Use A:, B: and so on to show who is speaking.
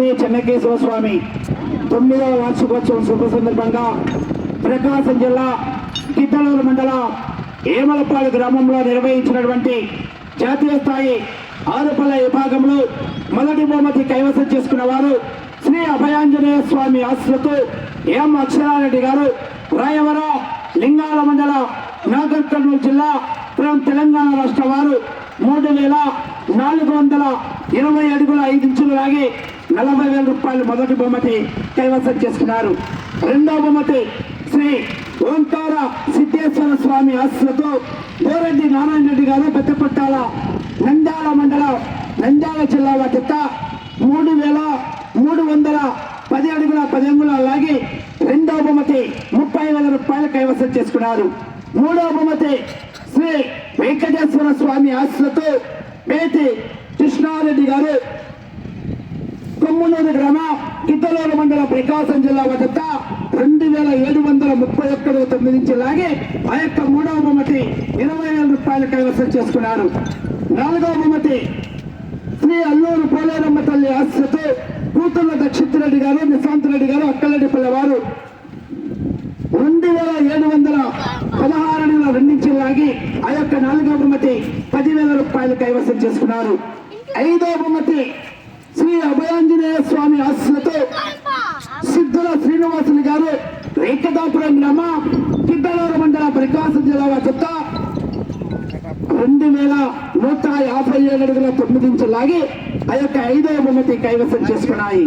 A: శ్రీ చెన్నకేశవ స్వామి. తొమ్మిదవ వార్షికోత్సవం శుభ సందర్భంగా ప్రకాశం జిల్లా గిద్దలూరు మండల ఏమలపాడు గ్రామంలో నిర్వహించినటువంటి జాతీయ స్థాయి ఆరుపల్ల విభాగంలో మొదటి బహుమతి కైవసం చేసుకున్న వారు శ్రీ అభయాంజనేయ స్వామి ఆశ్రతో ఎం అక్షరారెడ్డి గారు రాయవర లింగాల మండల నాగర్ కర్నూలు జిల్లా ఫ్రం తెలంగాణ రాష్ట్ర వారు మూడు వేల నాలుగు వందల ఇరవై అడుగుల ఐదు ఇంచులు లాగి నలభై వేల రూపాయలు మొదటి బహుమతి కైవసం చేసుకున్నారు. రెండవ బహుమతి శ్రీ ఓంకార సిద్ధేశ్వర స్వామి ఆస్తులతో బోరెడ్డి నారాయణ రెడ్డి గారు పెద్దపట్టాల నంద్యాల మండలం నంద్యాల జిల్లా వద్ద మూడు వేల మూడు వందల పది అడుగుల పది అంగుల లాగి రెండవ బహుమతి ముప్పై వేల రూపాయలు కైవసం చేసుకున్నారు. మూడవ బహుమతి శ్రీ వెంకటేశ్వర స్వామి ఆశలతో పేటి కృష్ణారెడ్డి గారు కొమ్మునూరు గ్రామ గిద్దలూరు మండల ప్రకాశం జిల్లా వద్ద రెండు వేల ఏడు వందల ముప్పై ఒక్కడు తొమ్మిది నుంచి లాగి ఆ యొక్క మూడవ బహుమతి ఇరవై వేల రూపాయలు కైవసం చేసుకున్నారు. నాలుగవ బహుమతి శ్రీ అల్లూరు పోలేరమ్మ తల్లి ఆశతో కూతుర్ల దక్షిత్ రెడ్డి గారు నిశాంత్ రెడ్డి గారు అక్కలరెడ్డిపల్లి వారు రెండు వేల ఏడు వందల పదహారు నెలల రెండించి లాగి ఆ యొక్క నాలుగో బహుమతి పదివేల రూపాయలు కైవసం చేసుకున్నారు. ఐదో బహుమతి శ్రీ అభయాంజనేయ స్వామి ఆశలతో సిద్ధుల శ్రీనివాసులు గారు రేఖదాపురం గ్రామ కిద్దలూరు మండల ప్రకాశం జిల్లా చెత్త రెండు వేల నూట యాభై ఏడు అడుగుల తొమ్మిది ఇంచులు లాగి ఆ యొక్క ఐదవ బహుమతి కైవసం చేసుకున్నాయి.